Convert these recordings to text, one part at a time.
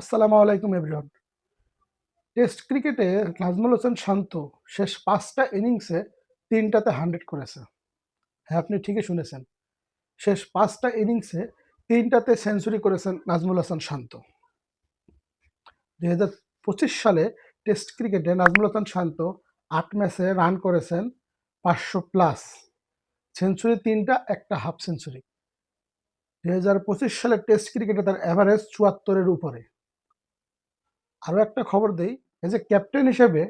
আসসালামু আলাইকুম everyone test ক্রিকেটে নাজমুল হোসেন শান্ত শেষ পাঁচটা ইনিংসে তিনটাতে হান্ড্রেড করেছে। হ্যাঁ আপনি ঠিকই শুনেছেন। শেষ পাঁচটা ইনিংসে তিনটাতে সেঞ্চুরি করেছেন নাজমুল হাসান শান্ত। দুই হাজার পঁচিশ সালে টেস্ট ক্রিকেটে নাজমুল হাসান শান্ত আট ম্যাচে রান করেছেন পাঁচশো প্লাস। সেঞ্চুরি তিনটা, একটা হাফ সেঞ্চুরি। দুই হাজার পঁচিশ সালে টেস্ট ক্রিকেটে তার অ্যাভারেজ চুয়াত্তরের উপরে। আরও একটা খবর দেই, এই যে ক্যাপ্টেন হিসেবে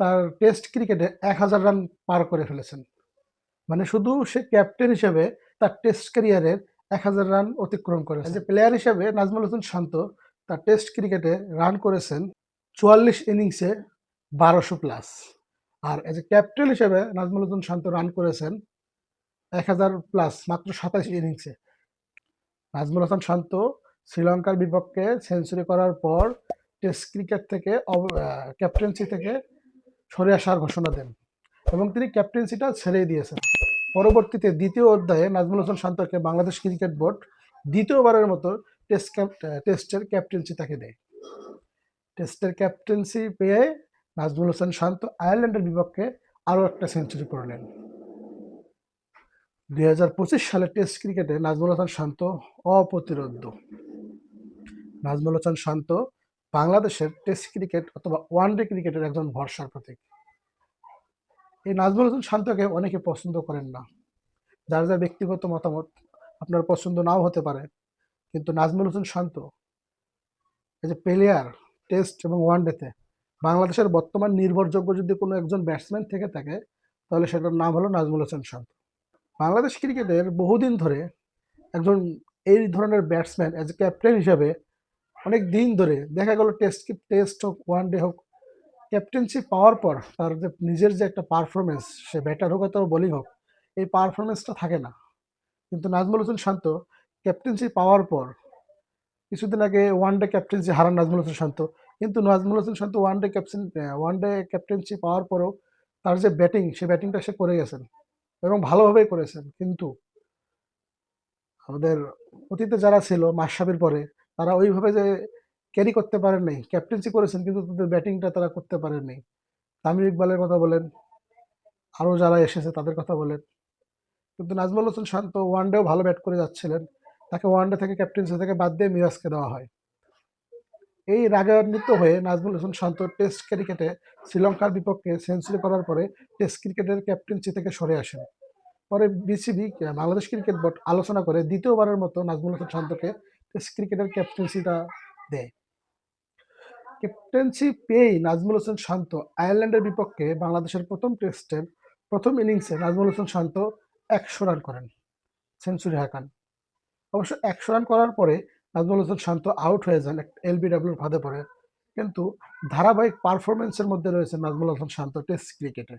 তার টেস্ট ক্রিকেটে এক হাজার রান পার করে ফেলেছেন। মানে শুধু সে ক্যাপ্টেন হিসেবে তার টেস্ট ক্যারিয়ারের এক হাজার রান অতিক্রম করেছে। যে প্লেয়ার হিসেবে নাজমুল হোসেন শান্ত তার টেস্ট ক্রিকেটে রান করেছেন চুয়াল্লিশ ইনিংসে বারোশো প্লাস আর এজ এ ক্যাপ্টেন হিসেবে নাজমুল হোসেন শান্ত রান করেছেন এক হাজার প্লাস মাত্র সাতাশ ইনিংসে নাজমুল হাসান শান্ত শ্রীলঙ্কার বিপক্ষে সেঞ্চুরি করার পর টেস্ট ক্রিকেট থেকে ক্যাপ্টেন্সি থেকে সরে আসার ঘোষণা দেন এবং তিনি ক্যাপ্টেন্সিটা ছেড়েই দিয়েছেন। পরবর্তীতে দ্বিতীয় অধ্যায়ে নাজমুল হোসেন শান্তকে বাংলাদেশ ক্রিকেট বোর্ড দ্বিতীয়বারের মতো টেস্ট টেস্টের ক্যাপ্টেন্সি তাকে দেয়। টেস্টের ক্যাপ্টেন্সি পেয়ে নাজমুল হোসেন শান্ত আয়ারল্যান্ডের বিপক্ষে আরও একটা সেঞ্চুরি করলেন। দুই হাজার পঁচিশ সালে টেস্ট ক্রিকেটে নাজমুল হাসান শান্ত অপ্রতিরোধ্য। নাজমুল হাসান শান্ত বাংলাদেশের টেস্ট ক্রিকেট অথবা ওয়ানডে ক্রিকেটের একজন ভরসার প্রতীক। এই নাজমুল হাসান শান্তকে অনেকে পছন্দ করেন না। যার যার ব্যক্তিগত মতামত আপনার পছন্দ নাও হতে পারে, কিন্তু নাজমুল হোসেন শান্ত, এই যে প্লেয়ার টেস্ট এবং ওয়ানডেতে বাংলাদেশের বর্তমান নির্ভরযোগ্য যদি কোনো একজন ব্যাটসম্যান থেকে থাকে, তাহলে সেটার নাম হলো নাজমুল হোসেন শান্ত। বাংলাদেশ ক্রিকেটের বহুদিন ধরে একজন এই ধরনের ব্যাটসম্যান অ্যাজ এ ক্যাপ্টেন হিসাবে অনেক দিন ধরে দেখা গেল টেস্ট টেস্ট হোক ওয়ান ডে হোক ক্যাপ্টেন্সি পাওয়ার পর তার যে নিজের যে একটা পারফরমেন্স সে ব্যাটার হোক অথবা বোলিং হোক, এই পারফরমেন্সটা থাকে না। কিন্তু নাজমুল হোসেন শান্ত ক্যাপ্টেন্সি পাওয়ার পর, কিছুদিন আগে ওয়ান ডে ক্যাপ্টেন্সি হারান নাজমুল হোসেন শান্ত, কিন্তু Nazmul Hossain Shanto one day captain one day captaincy পাওয়ার পরেও তার যে ব্যাটিং সে ব্যাটিংটা সে করে গেছেন এবং ভালোভাবেই করেছেন। কিন্তু আমাদের অতীতে যারা ছিল মাসাবের পরে তারা ওইভাবে যে ক্যারি করতে পারেন নাই ক্যাপ্টেন্সি করেছেন কিন্তু তাদের ব্যাটিংটা তারা করতে পারেন নাই। তামির ইকবালের কথা বলেন, আরও যারা এসেছে তাদের কথা বলেন। কিন্তু নাজমুল হোসেন শান্ত ওয়ানডেও ভালো ব্যাট করে যাচ্ছিলেন। তাকে ওয়ানডে থেকে ক্যাপ্টেন্সি থেকে বাদ দিয়ে মিরাজকে দেওয়া হয়। এই রাগান্বিত হয়ে নাজমুল হোসেন শান্ত টেস্ট ক্রিকেটে শ্রীলঙ্কার বিপক্ষে সেঞ্চুরি করার পরে টেস্ট ক্রিকেটের ক্যাপ্টেন্সি থেকে সরে আসেন। পরে বিসিবি বাংলাদেশ ক্রিকেট বোর্ড আলোচনা করে দ্বিতীয়বারের মতো নাজমুল হোসেন শান্তকে টেস্ট ক্রিকেটের ক্যাপ্টেন্সিটা দেয় ক্যাপ্টেন্সি পেয়েই নাজমুল হোসেন শান্ত আয়ারল্যান্ডের বিপক্ষে বাংলাদেশের প্রথম টেস্টের প্রথম ইনিংসে নাজমুল হোসেন শান্ত একশো রান করেন সেঞ্চুরি হাঁকান। অবশ্য একশো রান করার পরে নাজমুল হোসেন শান্ত আউট হয়ে যান এলবিডাব্লিউর ফাঁদে পড়ে। কিন্তু ধারাবাহিক পারফরমেন্সের মধ্যে রয়েছে নাজমুল হাসান শান্ত টেস্ট ক্রিকেটে।